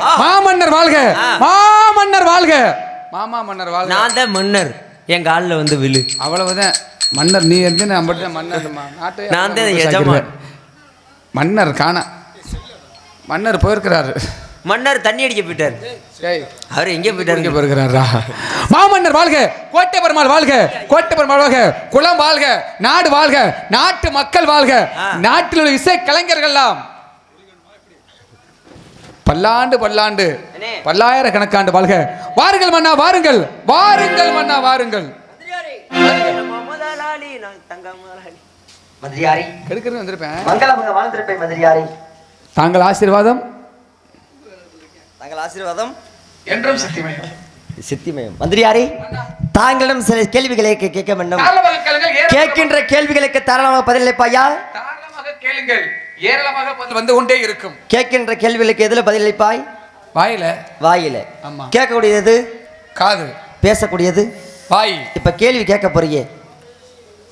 மாமன்னர் வாழ்க. மாமன்னர் வாழ்க. மாமா மன்னர் வாழ்க. நான் தான் மன்னர். என் காலில் வந்து விழு. அவ்வளவுதான். மன்னர் நீ இருந்து நான் மட்டும் மன்னர் நான் தான். எஜமான். மன்னர் காண. மன்னர் போயிருக்கிறாரு. மன்னர் தண்ணி அடிக்க போயிட்டார். அவர் எங்கே போயிட்டாரு போயிருக்கிறாரா? மாமன்னர் வாழ்க. கோட்டை பெருமாள் வாழ்க. கோட்டை பெருமாள் வாழ்க. குளம் வாழ்க. நாடு வாழ்க. நாட்டு மக்கள் வாழ்க. நாட்டில் உள்ள இசை கலைஞர்கள்லாம் பல்லாண்டு பல்லாண்டு அண்ணே. பல்லாயிரக்கணக்காண்டு வாழ்க. வாருங்கள் மன்னா வாருங்கள். வாருங்கள் மன்னா வாருங்கள். தாங்கள் ஆசீர்வாதம்? தங்கள் ஆசீர்வாதம்? என்றும் சத்தியமயம். சித்திமயம் மந்திரியாரி தாங்களிடம் சில கேள்விகளை கே- கேட்க வேண்டும். கேட்கின்ற கேள்விகளுக்கு தாராளமாக பதிலளிப்பாயா தாராளமாக கேளுங்கள். ஏராளமாக வந்து கொண்டே இருக்கும். கேட்கின்ற கேள்விகளுக்கு எதுல பதிலளிப்பாய்? வாயில? வாயில. ஆமா. கேட்கக்கூடியது காது. பேசக்கூடியது? வாய். இப்ப கேள்வி கேட்க போறீங்க.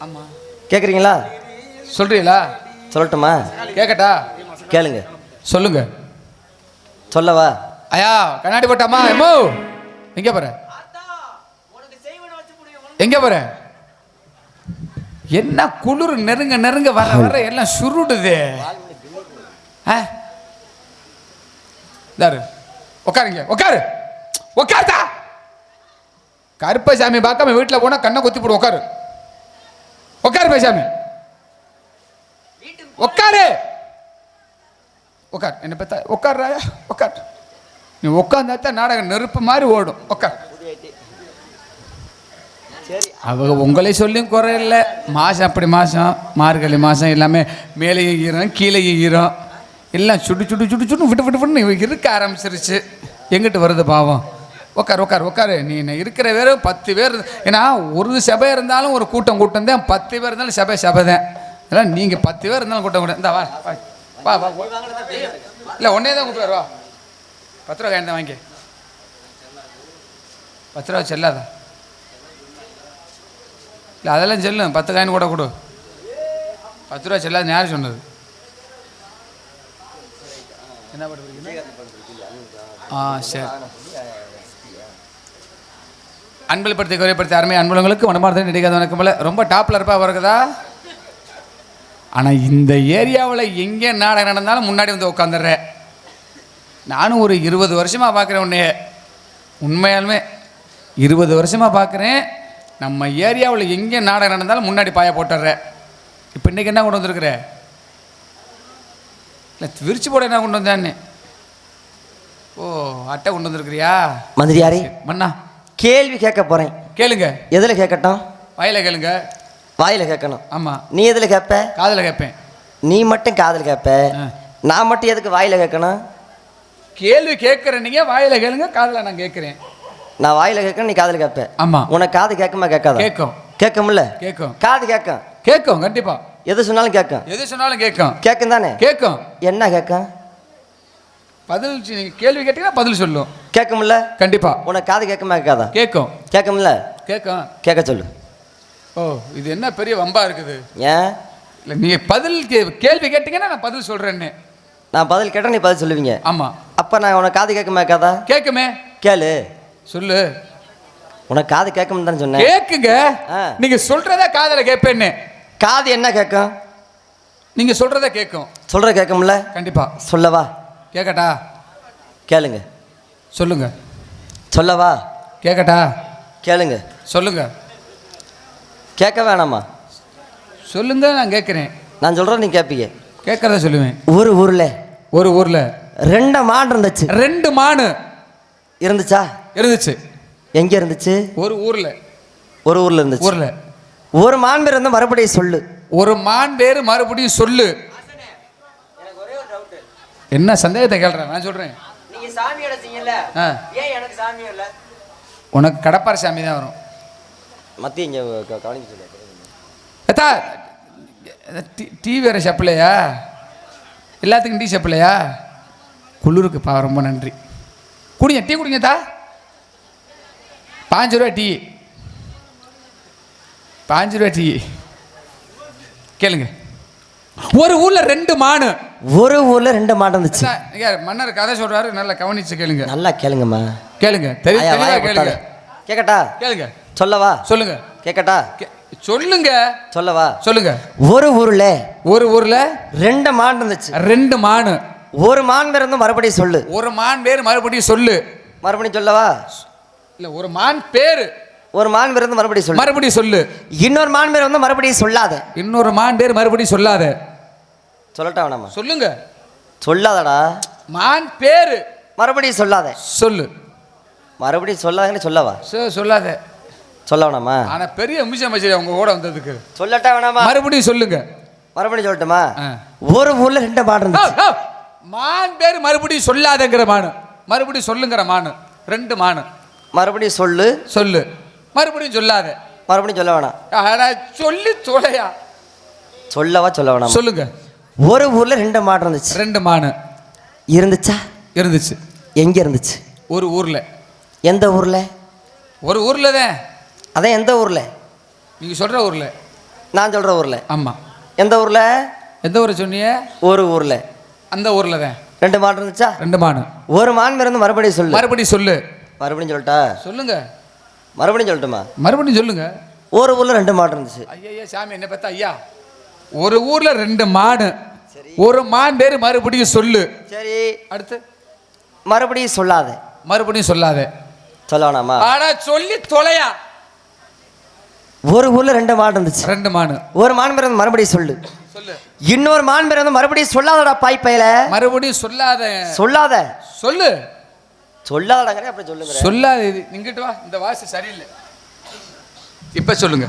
ஆமா. கேக்குறீங்களா சொல்றீங்களா? சொல்லட்டுமா? கேக்கட்டா? கேளுங்க. சொல்லுங்க. சொல்லவா? ஐயா கண்ணாடி போட்டாமா? எம்மோ? எங்க போற? எங்க போற? என்ன குளிர் நெருங்க நெருங்க வர வர எல்லாம் சுருடுது. உட்காருங்க உட்காரு உட்காருதா கருப்பசாமி பார்க்காம வீட்டில் போனா கண்ணை குத்தி போடு உட்காரு உட்காரு பேசாமி உட்காரு உட்கார் என்ன பார்த்தா உட்கார்றாயா உட்கார் நீ உட்காந்தா தான் நாடகம் நெருப்பு மாதிரி ஓடும். உட்கார் அவங்க உங்களை சொல்லியும் குறை இல்லை மாதம் அப்படி மாதம் மார்கழி மாதம் எல்லாமே மேலே ஈரம் கீழே ஈரம் எல்லாம் சுடு சுடு சுடு சுடு விட்டு விட்டு விட்டு இருக்க ஆரம்பிச்சிருச்சு. எங்கிட்டு வருது பாவம்? உட்கார் உட்கார் உட்காரு நீ நான் இருக்கிற பேரும் பத்து பேர் ஏன்னா ஒரு சபை இருந்தாலும் ஒரு கூட்டம் கூட்டம் தான். பத்து பேர் இருந்தாலும் சபை சபை தான். அதெல்லாம் நீங்கள் பத்து பேர் இருந்தாலும் கூட்டம் கூட்டம். இந்த வா வா வா வா. இல்லை ஒன்றே தான் கூப்பிட்டு வருவா. பத்து ரூபா காயின் வாங்கி. பத்து ரூபா செல்லாதா? இல்லை அதெல்லாம் செல்லும் பத்து காயின் கூட கொடு. பத்து ரூபா செல்லாது யார் சொன்னது? என்ன ஆ சரி. அன்பல்படுத்தி குறைப்படுத்தி அருமை அன்புலங்களுக்கு மனமார்ந்த நினைக்காத வணக்கமில்ல ரொம்ப டாப்பில் இருப்பா வருகுதா ஆனால் இந்த ஏரியாவில் எங்கே நாடகம் நடந்தாலும் முன்னாடி வந்து உட்காந்துடுறேன் நானும் ஒரு இருபது வருஷமாக பார்க்குறேன் உன்னைய. உண்மையாலுமே இருபது வருஷமாக பார்க்குறேன் நம்ம ஏரியாவில் எங்கே நாடகம் நடந்தாலும் முன்னாடி பாய போட்டுடுறேன் இப்போ இன்றைக்கி என்ன கொண்டு வந்திருக்கிற? இல்லை விரிச்சு போட என்ன கொண்டு வந்தான்னு? ஓ அட்டை கொண்டு வந்திருக்கிறியா? மந்திரியாரி மண்ணா கேள்வி கேட்க போறேன். கேளுங்க. எதுல கேட்கட்டும்? வாயில கேளுங்க. வாயில கேட்கணும். ஆமாம் நீ எதுல கேட்ப? காதில் கேட்பேன். நீ மட்டும் காதல் கேட்ப. நான் மட்டும் எதுக்கு வாயில கேட்கணும்? கேள்வி கேட்குற நீங்கள் வாயில கேளுங்க காதில் நான் கேட்குறேன். நான் வாயில கேட்கணும் நீ காதல் கேட்ப ஆமாம் உனக்கு காது கேட்குமா கேட்காதா? கேட்கும். கேட்கும்ல? கேட்கும். காது கேட்கும். கேட்கும் கண்டிப்பா. எது சொன்னாலும் கேட்கும். எது சொன்னாலும் கேட்கும். கேட்கும் தானே? கேட்கும். என்ன கேட்கும்? பதில் கேள்வி கேட்டீங்கன்னா பதில் சொல்லும். கேட்கும்ல? கண்டிப்பா. உனக்கு காது கேட்குமா கேட்காதா? கேட்கும். கேட்கும்ல? கேட்கும். கேட்க சொல்லு. ஓ இது என்ன பெரிய வம்பா இருக்குது? ஏன்? இல்லை நீங்க பதில் கேள்வி கேட்டீங்கன்னா நான் பதில் சொல்றேன்னு. நான் பதில் கேட்டால் நீ பதில் சொல்லுவீங்க. ஆமா. அப்போ நான் உனக்கு காது கேட்குமா கேட்காதா? கேட்குமே. கேளு. சொல்லு. உனக்கு காது கேட்கும் தானே சொன்னேன். கேக்குங்க. நீங்க சொல்றத காதல கேட்பேன்னு காது என்ன கேட்கும்? நீங்க சொல்றத கேட்கும். சொல்ற கேட்கும்ல? கண்டிப்பா. சொல்லவா? கேட்கட்டா கேளுங்க. சொல்லுங்க. சொல்லவா? கேட்கட்டா கேளுங்க. சொல்லுங்க. கேட்க வேணாமா? சொல்லுங்க நான் கேட்குறேன். நான் சொல்கிறேன் நீ கேட்பீங்க கேட்கறத சொல்லுவேன். ஒரு ஊரில். ஒரு ஊர்ல. ரெண்டு மாடு இருந்துச்சு. ரெண்டு மானு. இருந்துச்சா? இருந்துச்சு. எங்கே இருந்துச்சு? ஒரு ஊர்ல. ஒரு ஊரில் இருந்துச்சு. ஊர்ல. ஒரு மான் பேர் வந்து மறுபடியும் சொல்லு. ஒரு மான் பேரு மறுபடியும் சொல்லு. என்ன சந்தேகத்தை கேள்றேன்? நான் சொல்றேன். நீங்க சாமி அடைச்சிங்கல்ல. ஏன் எனக்கு சாமி இல்ல உனக்கு கடப்பார சாமி தான் வரும். மத்திய இங்கே கவனிக்க சொல்லு எத்தா டீ வேற சப்பிள்ளையா எல்லாத்துக்கும் டீ சப்பிள்ளையா குளிருக்குப்பா ரொம்ப நன்றி. குடிங்க டீ குடிங்க தா பாஞ்சு ரூபா டீ. பாஞ்சு ரூபா டீ. கேளுங்க. ஒரு ஊர்ல ரெண்டு மானு. ஒரு ஊர்ல ரெண்டு மாடு இருந்துச்சு மன்னர் கதை சொல்றாரு நல்லா கவனிச்சு கேளுங்க. நல்லா கேளுங்கம்மா. கேளுங்க தெளிவா கேளுங்க. கேக்கட்டா? கேளுங்க. சொல்லவா? சொல்லுங்க. கேக்கட்டா? சொல்லுங்க. சொல்லவா? சொல்லுங்க. ஒரு ஊர்ல ஒரு ஊர்ல ரெண்டு மாடு இருந்துச்சு. ரெண்டு மானு. ஒரு மான் பேர் வந்து மறுபடியும் சொல்லு. ஒரு மான் பேர் மறுபடியும் சொல்லு. மறுபடியும் சொல்லவா? இல்ல ஒரு மான் பேரு. ஒரு மான் பேர் வந்து மறுபடியும் சொல்லு. மறுபடியும் சொல்லு. இன்னொரு மான் பேர் வந்து மறுபடியும் சொல்லாத. இன்னொரு மான் பேர் மறுபடியும் சொல்லாத. சொல்லட்டா வேணாமா? சொல்லுங்க. சொல்லாதடா. மான் பேரு. மறுபடியும் சொல்லாத. சொல்லு. மறுபடியும் சொல்லாதன்னு சொல்லவா? சொல்லாத. சொல்ல வேணாமா? ஆனா பெரிய மிஷம் வச்சு உங்க கூட வந்ததுக்கு. சொல்லட்டா வேணாமா? மறுபடியும் சொல்லுங்க. மறுபடியும் சொல்லட்டுமா. ஒரு ஊர்ல ரெண்டு மாடு இருந்துச்சு. மான் பேர் மறுபடியும் சொல்லாதங்கிற மானு. மறுபடியும் சொல்லுங்கிற மானு. ரெண்டு மானு. மறுபடியும் சொல்லு. சொல்லு. மறுபடியும் சொல்லாத. மறுபடியும் சொல்ல வேணாம். அட, சொல்லி தொலையா சொல்லவா சொல்ல வேணாம்? சொல்லுங்க. ஒரு ஊர்ல ரெண்டு மாடு இருந்துச்சு. ரெண்டு மானு. இருந்துச்சா? இருந்துச்சு. எங்க இருந்துச்சு? ஒரு ஊர்ல. எந்த ஊர்ல? ஒரு ஊர்ல தான். அதான் எந்த ஊர்ல? நீங்க சொல்ற ஊர்ல. நான் சொல்ற ஊர்ல. ஆமா. எந்த ஊர்ல? எந்த ஊரை சொன்னீங்க? ஒரு ஊர்ல. அந்த ஊர்ல தான். ரெண்டு மாடு இருந்துச்சா? ரெண்டு மானு. ஒரு மான் இருந்து மறுபடியும் சொல்லு. மறுபடியும் சொல்லு. மறுபடியும் சொல்லட்டா? சொல்லுங்க. மறுபடியும் சொல்லட்டுமா? மறுபடியும் சொல்லுங்க. ஒரு ஊர்ல ரெண்டு மாடு இருந்துச்சு. ஐயா சாமி என்ன பார்த்தா ஐயா. ஒரு ஊர்ல ரெண்டு மாடு. ஒரு மான் பேர் மறுபடியும் சொல்லு. சரி. அடுத்து? மறுபடியும் சொல்லாத. மறுபடியும் சொல்லாத. சொல்ல வேணாமா? ஆனா சொல்லி தொலையா. ஒரு ஊர்ல ரெண்டு மாடு இருந்துச்சு. ரெண்டு மானு ஒரு மான் பிறந்து மறுபடியும் சொல்லு. சொல்லு. இன்னொரு மான் பிறந்து மறுபடியும் சொல்லாதடா பாய் பையல. மறுபடியும் சொல்லாத. சொல்லாத. சொல்லு. சொல்லாதடாங்க அப்படி சொல்லுங்க சொல்லாத இது. இங்கிட்டு வா. இந்த வாசி சரியில்லை. இப்ப சொல்லுங்க.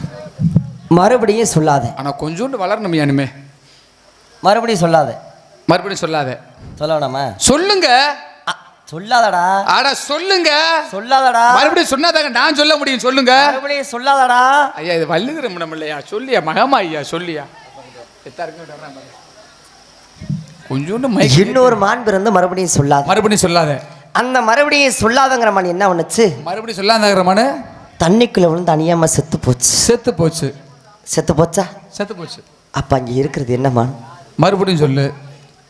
மறுபடியும் சொல்லாத. ஆனா கொஞ்சோண்டு வளரணும் இனிமே மறுபடியும் சொல்லாத. மறுபடியும் சொல்லாத. சொல்ல வேணாமா சொல்லுங்க சொல்லாதடா. ஆட சொல்லுங்க. சொல்லாதடா. மறுபடியும் சொன்னாதாங்க நான் சொல்ல முடியும் சொல்லுங்க. மறுபடியும் சொல்லாதடா. ஐயா இது வள்ளுகிற நம்ம இல்லையா? சொல்லியா? மகமா ஐயா சொல்லியா. கொஞ்சோண்டு இன்னொரு மான் பிறந்து மறுபடியும் சொல்லாத. மறுபடியும் சொல்லாத. அந்த மறுபடியும் சொல்லாதங்கிற மான் என்ன பண்ணுச்சு? மறுபடியும் சொல்லாதங்கிறமான தண்ணிக்குள்ள விழுந்து அணியாம செத்து போச்சு. செத்து போச்சு. செத்து போச்சா? செத்து போச்சு. அப்ப அங்க இருக்கிறது என்ன மான்? மறுபடியும் சொல்லு.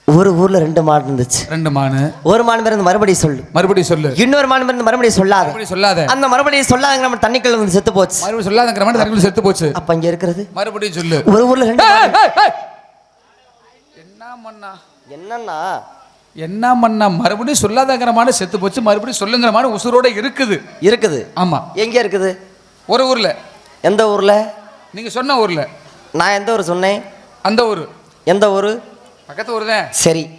ஒரு ஊர்ல ரெண்டு மாடு இருந்துச்சு. ரெண்டு மானு. ஒரு மான் பிறந்து மறுபடியும் சொல்லு. மறுபடியும் சொல்லு. இன்னொரு மான் பிறந்து மறுபடியும் சொல்லாத. சொல்லாத. அந்த மறுபடியும் சொல்லாதங்கிற மான் தண்ணிக்குள்ள விழுந்து செத்து போச்சு. மறுபடியும் சொல்லாதங்கிற மாதிரி தரக்குள்ள செத்து போச்சு. அப்ப அங்க இருக்கிறது? மறுபடியும் சொல்லு. ஒரு ஊர்ல ரெண்டு. என்ன மண்ணா என்னன்னா என்ன மண்ணா மறுபடியும் சொல்லாதங்கிற மாதிரி செத்து போச்சு. மறுபடியும் சொல்லுங்கிற மாதிரி உசுரோட இருக்குது. இருக்குது. ஆமா. எங்க இருக்குது? ஒரு ஊர்ல. எந்த ஊர்ல? நீங்க சொன்ன ஊர்ல. நான் எந்த ஊர் சொன்னேன்? அந்த ஊர். எந்த ஊர்? பக்கத்து ஊர் தான். சரி.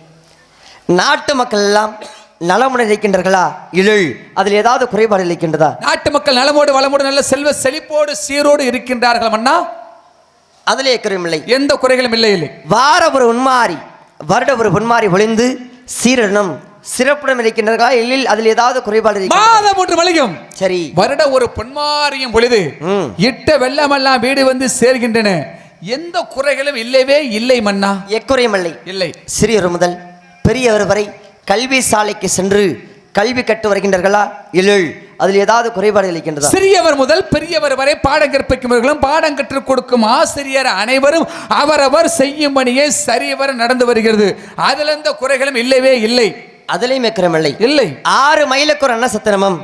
நாட்டு மக்கள் எல்லாம் நலமுடன் இருக்கின்றார்களா இழில் அதில் ஏதாவது குறைபாடு இருக்கின்றதா? நாட்டு மக்கள் நலமோடு வளமோடு நல்ல செல்வ செழிப்போடு சீரோடு இருக்கின்றார்கள் மன்னா? அதிலே குறையுமில்லை எந்த குறைகளும் இல்லை இல்லை. வார ஒரு உண்மாறி வருட ஒரு பொன்மாறி ஒளிந்து சீரனும் சிறப்புடன் இருக்கின்றார்களா இல்லில் அதில் ஏதாவது குறைபாடு? மாதம் ஒன்று மலையும் சரி. வருட ஒரு பொன்மாரியும் பொழுது. இட்ட வெள்ளமெல்லாம் வீடு வந்து சேர்கின்றன. எந்த குறைகளும் இல்லவே இல்லை மன்னா. எக்குறையுமில்லை இல்லை. சிறியவர் முதல் பெரியவர் வரை கல்வி சாலைக்கு சென்று கல்வி கற்று வருகின்றார்களா? இழில் அதில் ஏதாவது குறைபாடு இருக்கின்றதா? சிறியவர் முதல் பெரியவர் வரை பாடம் கற்பிக்கும்பவர்களும் பாடம் கற்றுக் கொடுக்கும் ஆசிரியர் அனைவரும் அவரவர் செய்யும் பணியை சரியவர் நடந்து வருகிறது. அதுல எந்த குறைகளும் இல்லவே இல்லை. அதிலையும் எக்குறையுமில்லை இல்லை. ஆறு மைலுக்கு ஒரு அன்னசத்திரமும்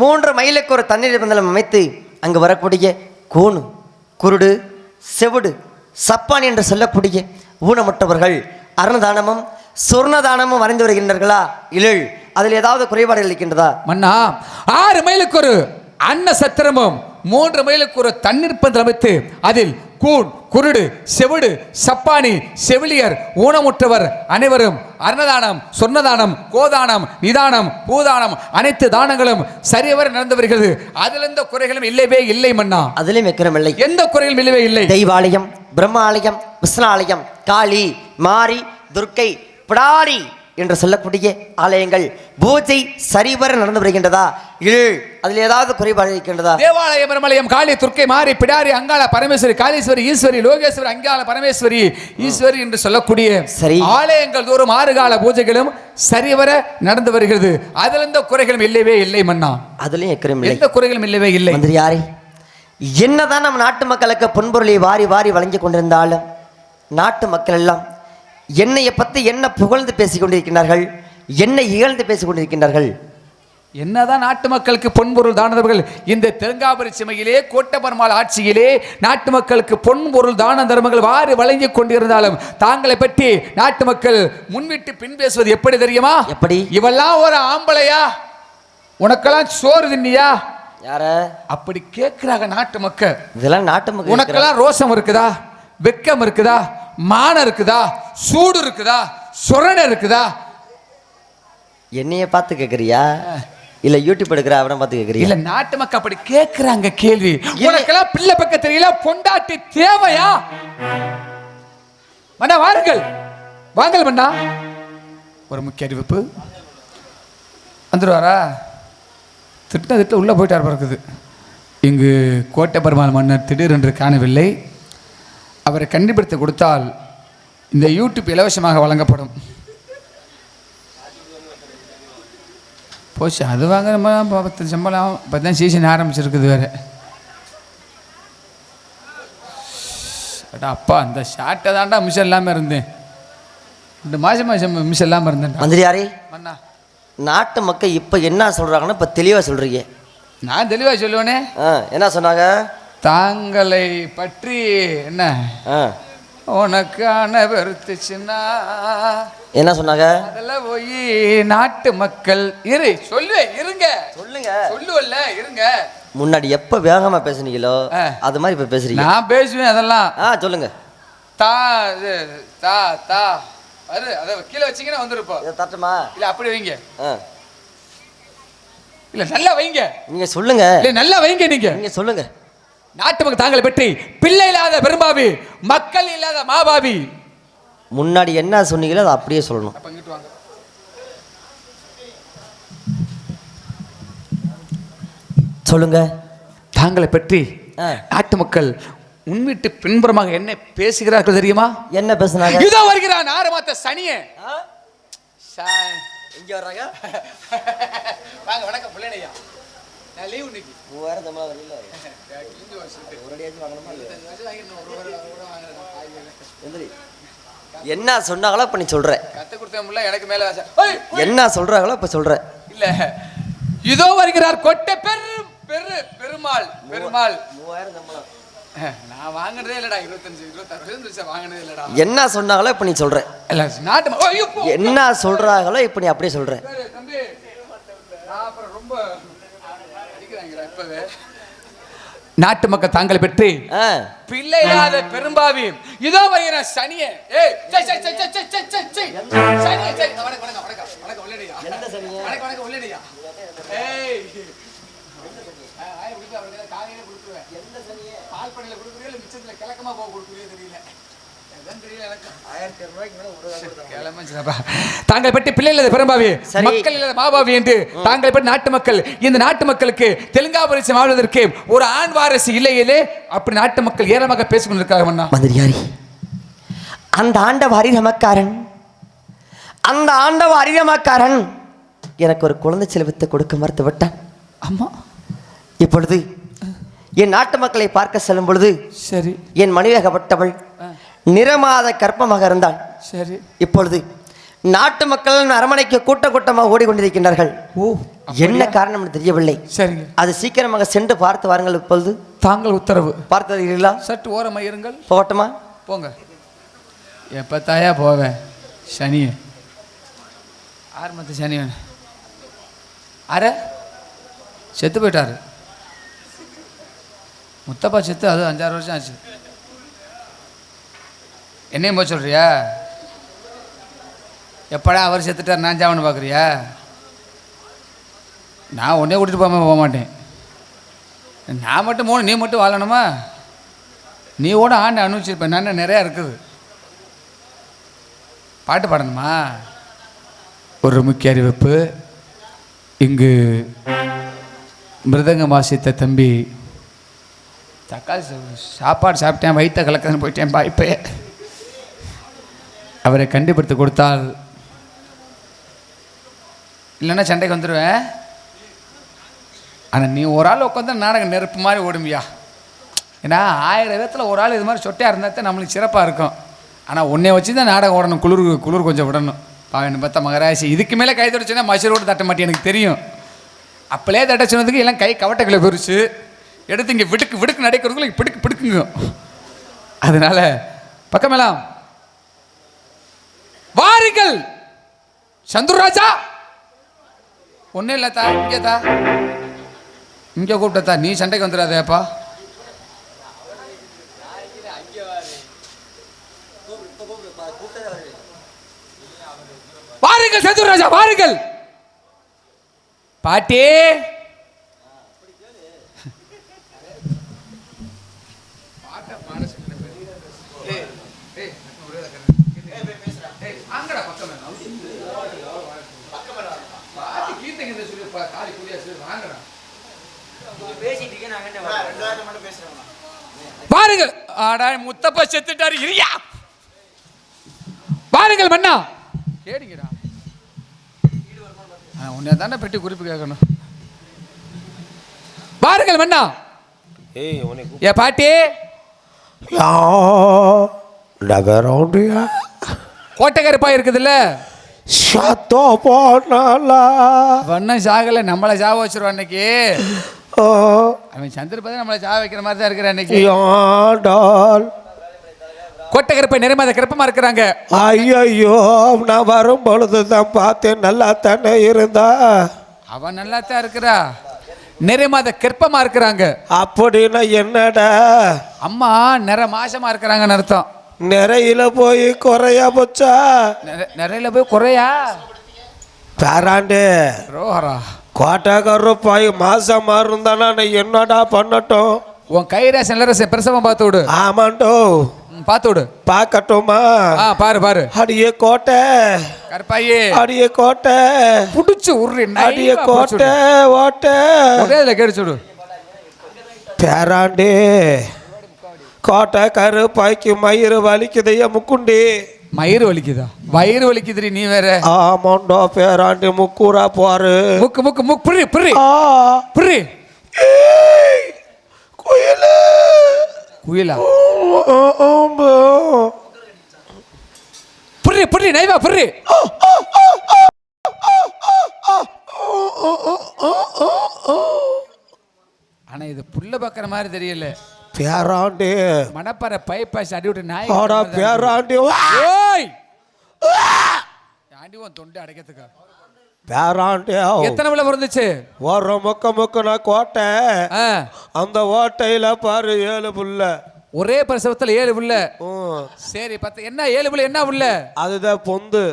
மூன்று மைலுக்கு ஒரு தண்ணீர் பந்தலம் அமைத்து அங்கு வரக்கூடிய கூணு குருடு செவிடு சப்பான் என்று சொல்லக்கூடிய ஊனமுற்றவர்கள் அருணதானமும் சொர்ணதானமும் வரைந்து வருகின்றார்களா? இழில் அதில் ஏதாவது குறைபாடுகள் இருக்கின்றதா? மன்னா ஆறு மைலுக்கு ஒரு அன்ன சத்திரமும் மூன்று மைலுக்கு ஒரு தண்ணீர் பந்தல் அமைத்து அதில் கூண் குருடு செவிடு சப்பானி செவிலியர் ஊனமுற்றவர் அனைவரும் அன்னதானம் சொன்னதானம் கோதானம் நிதானம் பூதானம் அனைத்து தானங்களும் சரியவர் நடந்து வருகிறது அதில் எந்த குறைகளும் இல்லவே இல்லை மன்னா. அதிலும் எக்கிரமில்லை எந்த குறைகளும் இல்லவே இல்லை. தெய்வாலயம் பிரம்மாலயம் விஷ்ணாலயம் காளி மாரி துர்க்கை பிடாரி என்று சொல்லக்கூடிய ஆலயங்கள். பூஜை சரிவர நடந்து வருகின்றதா? இழ் அதில் ஏதாவது குறைபாடு இருக்கின்றதா? தேவாலய பிரமலயம் காளி துர்க்கை மாரி பிடாரி அங்காள பரமேஸ்வரி காளீஸ்வரி ஈஸ்வரி லோகேஸ்வரி அங்காள பரமேஸ்வரி ஈஸ்வரி என்று சொல்லக்கூடிய சரி. ஆலயங்கள் தோறும் ஆறுகால பூஜைகளும் சரிவர நடந்து வருகிறது. அதில் எந்த குறைகளும் இல்லவே இல்லை மன்னா. அதுலயும் எக்கிரமில்லை எந்த குறைகளும் இல்லவே இல்லை. மந்திரியாரே என்னதான் நம்ம நாட்டு மக்களுக்கு பொன்பொருளை வாரி வாரி வழங்கி கொண்டிருந்தாலும் நாட்டு மக்கள் எல்லாம் என்னைய பற்றி என்ன புகழ்ந்து பேசிக் கொண்டிருக்கிறார்கள் என்னை இகழ்ந்து பேசிக் கொண்டிருக்கின்றார்கள்? என்னதான் நாட்டு மக்களுக்கு பொன்பொருள் தானவர்கள் இந்த தெலுங்காபுரி சிமையிலே கோட்டபெருமாள் ஆட்சியிலே நாட்டு மக்களுக்கு பொன்பொருள் தான தர்மங்கள் வாரி வழங்கி கொண்டிருந்தாலும் தாங்களை பற்றி நாட்டு மக்கள் முன்விட்டு பின் பேசுவது எப்படி தெரியுமா? எப்படி? இவெல்லாம் ஒரு ஆம்பளையா? உனக்கெல்லாம் சோறு தின்னியா? யார? அப்படி கேட்கிறாங்க நாட்டு மக்கள். இதெல்லாம் நாட்டு மக்கள் உனக்கெல்லாம் ரோசம் இருக்குதா? வெக்கம் இருக்குதா? மானம் இருக்குதா? சூடு இருக்குதா? சுரணை இருக்குதா? என்னைய பார்த்து கேட்குறியா இல்லை யூடியூப் எடுக்கிற அவனை பார்த்து கேட்குறியா இல்ல நாட்டு மக்கள் அப்படி கேக்குறாங்க கேள்வி. உனக்கெல்லாம் பிள்ளை பக்கம் தெரியல பொண்டாட்டி தேவையா? மன்னா வாருங்கள். வாங்கள் மன்னா. ஒரு முக்கிய அறிவிப்பு. வந்துடுவாரா திட்ட திட்ட உள்ளே போயிட்டார் பிறக்குது இங்கு கோட்டை பெருமாள் மன்னர் திடீரென்று காணவில்லை. அவரை கண்டுபிடித்து கொடுத்தால் இந்த யூடியூப் இலவசமாக வழங்கப்படும். போச்சு அது வாங்க நம்ம பத்து சம்பளம் இப்போ தான் சீசன் ஆரம்பிச்சிருக்குது வேறு. அப்பா அந்த ஷார்ட்டை தாண்டா மிஸ் இல்லாமல் இருந்தேன். ரெண்டு மாதம் மாதம் மிஸ் இல்லாமல் இருந்தேன்டா. மந்திரியாரே மண்ணா நாட்டு மக்கள் இப்போ என்ன சொல்கிறாங்கன்னு இப்போ தெளிவாக சொல்கிறீங்க நான் தெளிவாக சொல்லுவேனே. ஆ என்ன சொன்னாங்க? தாங்களை பற்றி என்ன? ஆ. உனக்கான வெறுத்துச்சுன்னா. என்ன சொன்னாங்க? அதெல்லாம் போய் நாட்டு மக்கள் இரு சொல்லுவேன் இருங்க. சொல்லுங்க. சொல்லுவல்ல இருங்க. முன்னாடி எப்போ வேகமாக பேசுனீங்களோ. அது மாதிரி இப்போ பேசுறீங்க. நான் பேசுவேன் அதெல்லாம். ஆ சொல்லுங்க. தா தா தா. வரு அதை கீழே வச்சீங்கன்னா வந்துருப்போம். இதை தட்டுமா இல்ல அப்படி வைங்க. இல்ல நல்லா வைங்க. நீங்கள் சொல்லுங்க. இல்ல நல்லா வைங்க நீங்க. நீங்கள் சொல்லுங்க. நாட்டு மக்கள் தாங்களை பற்றி பிள்ளை இல்லாத பெரும்பாவி மக்கள் இல்லாத மாபாவி. முன்னாடி என்ன சொன்னீங்களோ அதை அப்படியே சொல்லணும். சொல்லுங்க. தாங்களை பற்றி. நாட்டு மக்கள் உன்விட்டு பின்புறமாக என்ன பேசுகிறார்கள் தெரியுமா? என்ன பேசுனாங்க? இதோ வருகிறான் ஆறு மாத்த சனியே. இங்கே வர்றாங்க? வாங்க வணக்கம் பிள்ளைனையா நான் லீவ் இன்னைக்கு மூவாயிரம் சம்பளம் வரல. என்ன சொன்னாங்களோ இப்போ நீ சொல்கிற கத்து கொடுத்த எனக்கு மேல என்ன சொல்கிறாங்களோ இப்போ சொல்கிற இல்ல இதோ வருகிறார் கொட்டை பெரு பெரு பெருமாள் பெருமாள் மூவாயிரம் சம்பளம் நான் வாங்குனதே இல்லடா இருபத்தஞ்சு இருபத்தாறு வருஷம் வாங்கினதே இல்லடா என்ன சொன்னாங்களோ இப்போ நீ சொல்கிற இல்ல நாட்டு. என்ன சொல்கிறாங்களோ இப்போ நீ அப்படியே சொல்கிற கற்பது நாட்டு மக்கள் தாங்களை பெற்று பிள்ளையாத பெரும்பாவி இதோ வருகிற சனிய. காலையில கொடுக்குறேன் பால் பண்ணையில மிச்சத்துல கிழக்கமா போக தாங்கள் பற்றி பிள்ளை இல்லாத பெரும்பாவி. மக்கள் இல்லாத மாபாவி என்று தாங்கள் பற்றி நாட்டு மக்கள் இந்த நாட்டு மக்களுக்கு தெலுங்காபுரிசி வாழ்வதற்கு ஒரு ஆண் வாரிசு இல்லையிலே அப்படி நாட்டு மக்கள் ஏராளமாக பேசிக் கொண்டிருக்காங்க மன்னா மந்திரியாரி அந்த ஆண்டவ ஹரிரமக்காரன் அந்த ஆண்டவ ஹரிரமக்காரன் எனக்கு ஒரு குழந்தை செல்வத்தை கொடுக்க மறுத்து விட்டான் ஆமா இப்பொழுது என் நாட்டு மக்களை பார்க்க செல்லும் பொழுது சரி. என் மனைவியாகப்பட்டவள் நிறமாத கற்பமாக இருந்தாள் சரி. இப்பொழுது நாட்டு மக்கள் அரமனைக்கு கூட்ட கூட்டமாக ஓடிக்கொண்டிருக்கின்றார்கள். ஓ என்ன காரணம் தெரியவில்லை. சரிங்க. அது சீக்கிரமாக சென்று பார்த்து வாருங்கள் இப்பொழுது. தாங்கள் உத்தரவு. பார்த்தீர்களா சற்று ஓரமாக இருங்கள். போகட்டுமா? போங்க. எப்போ தாயா போவேன் சனி. ஆறு மத்த சனி அர செத்து போயிட்டாரு. முத்தப்பா செத்து அது அஞ்சாறு வருஷம் ஆச்சு. என்னையும் போய் சொல்கிறியா எப்படா அவர் செத்துட்டார் நான் ஜாமனு பார்க்குறியா? நான் உடனே கூட்டிகிட்டு போகாம போக மாட்டேன். நான் மட்டும் போகணும் நீ மட்டும் வாழணுமா? நீ கூட ஆண்டு அனுபவிச்சிருப்பேன். நான் நிறையா இருக்குது. பாட்டு பாடணுமா? ஒரு முக்கிய அறிவிப்பு. இங்கு மிருதங்கம் வாசித்த தம்பி தக்காளி சா- சாப்பாடு சாப்பிட்டேன் வயிற்ற கலக்கன்னு போயிட்டேன் பாய்ப்பே. அவரை கண்டுபிடித்து கொடுத்தால் இல்லைன்னா சண்டைக்கு வந்துடுவேன் ஆனால் நீ ஒரு ஆள் உட்காந்து நாடகம் நெருப்பு மாதிரி ஓடுமியா. ஏன்னா ஆயிரம் விதத்தில் ஒரு ஆள் இது மாதிரி சொட்டையாக இருந்தால் தான் நம்மளுக்கு சிறப்பாக இருக்கும். ஆனால் உன்னை வச்சு தான் நாடகம் ஓடணும் குளிர் குளிர் கொஞ்சம் விடணும். பாவன் பத்த மகராசி. இதுக்கு மேலே கை தொடச்சுன்னா மஷரோடு தட்ட மாட்டேன் எனக்கு தெரியும். அப்பளே தட்ட சொன்னதுக்கு எல்லாம் கை கவட்டைகளை பிரித்து எடுத்து இங்கே விடுக்கு விடுக்கு நடக்கிறதுக்குள்ள பிடுக்கு பிடுக்குங்க. அதனால் பக்கமெல்லாம் வாருங்கள். சந்துராஜா ஒன்றும் இல்லைத்தா தா இங்கே தா. இங்கே கூப்பிட்டதா நீ சண்டைக்கு வந்துடாதேப்பா. வாருங்கள் சந்துராஜா வாருங்கள். பாட்டி. வாருங்கள் ஆடா முத்தப்பா செத்துட்டாரு. இரியா! வாருங்கள் மன்னா. கேடிங்கடா. உன்னை தானே பெட்டி குறிப்பு கேட்கணும். வாருங்கள் மன்னா. ஏ பாட்டி. யா நகரவுண்டியா கோட்டைக்கருப்பா இருக்குதுல்ல? சத்தோ போனாலா வண்ணம் சாகல நம்மளை சாக வச்சிருவான் அன்னைக்கு. ஓ அவன் சந்திரபதி நம்மளை சாக வைக்கிற மாதிரி தான் இருக்கிறான் அன்னைக்கு. யாண்டால்? கோட்டைக்கருப்பை நிறமாத கருப்பமா இருக்கிறாங்க. ஐயோ நான் வரும் பொழுது தான் பார்த்தேன் நல்லா தானே இருந்தா? அவன் நல்லா தான் இருக்கிறா. நிறமாத கற்பமா இருக்கிறாங்க. அப்படின்னா என்னடா? அம்மா நிற மாசமா இருக்கிறாங்கன்னு அர்த்தம். நிறையில போய் குறையா போச்சா? நிற- நிறையில போய் குறையா? பேராண்டே. ரோஹரா. கோட்டாக்காரரு போய் மாசமா இருந்தானா நான் என்னடா பண்ணட்டும்? உன் கைராசன் இளரசன் பிரசவம் பார்த்து விடு. ஆமாண்டோ. பார்த்து விடு. பார்க்கட்டுமா? ஆ பாரு பாரு. அடியே கோட்டை. கருப்பாயி. அடியே கோட்டை. புடிச்சு உருறி அடிய கோட்டை ஓட்டை. ஒரே இதில் கேடிச்சு விடு. பேராண்டி. கோட்டை கருப்பாய்க்கு மயிறு வலிக்குதைய முக்குண்டி மயிறு வலிக்குதா வயிறு வலிக்குதுடி நீ வேற ஆமாண்டோ பேராண்டி முக்கூரா போரு முக்கு முக்கு முக்கு புரி புரி புரி குயிலு குயிலா. புரி புரி நைவா புரி ஆனா இது புல்ல பக்கிற மாதிரி தெரியல பேராண்டி. மணப்பாறை பைப்பாஸ் அடி விட்டு நாய் ஆடா பேராண்டி. ஓய் ஆண்டி உன் தொண்டை அடைக்கிறதுக்கா? பேராண்டி. எத்தனை விலை பிறந்துச்சு? ஒரு முக்க முக்கனா கோட்டை ஆ, அந்த ஓட்டையில பாரு ஏழு புள்ள ஒரே பிரசவத்துல ஏழு புள்ள ம், சரி பத்து என்ன ஏழு புள்ள என்ன புள்ள அதுதான் பொந்து.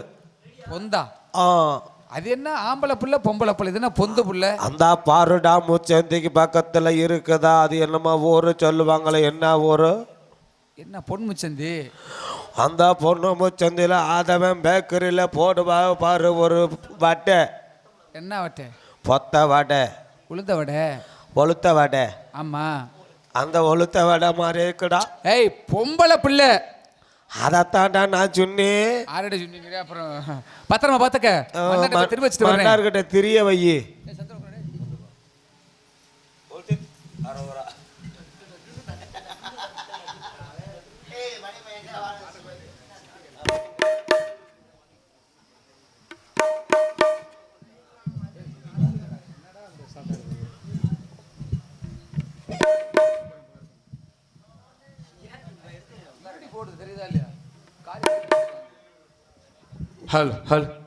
பொந்தா? ஆ. அது என்ன? ஆம்பளை புள்ள பொம்பளை புள்ள இது என்ன பொந்து புள்ள? அந்த பாருடா முச்சந்திக்கு பக்கத்துல இருக்குதா? அது என்னமா ஊரு சொல்லுவாங்களே என்ன ஊரு? என்ன பொன்முச்சந்தி அந்த பொண்ணு முச்சந்தில ஆதவன் பேக்கரியில் போடுவா பாரு ஒரு வடை. என்ன வட்டை பொத்த வடை. உளுந்த வடை? ஒளுத்த வடை. ஆமா. அந்த ஒளுத்த வடை மாதிரி இருக்குடா. ஏய் பொம்பளை பிள்ளை அதைத்தாண்டா நான் சொன்னேன் ஆரடி சொன்னீங்க அப்புறம் பத்திரமா பார்த்துக்க. திரும்ப வச்சுட்டு வரேன் மன்னார்கிட்ட திரிய வை Hallo, hallo.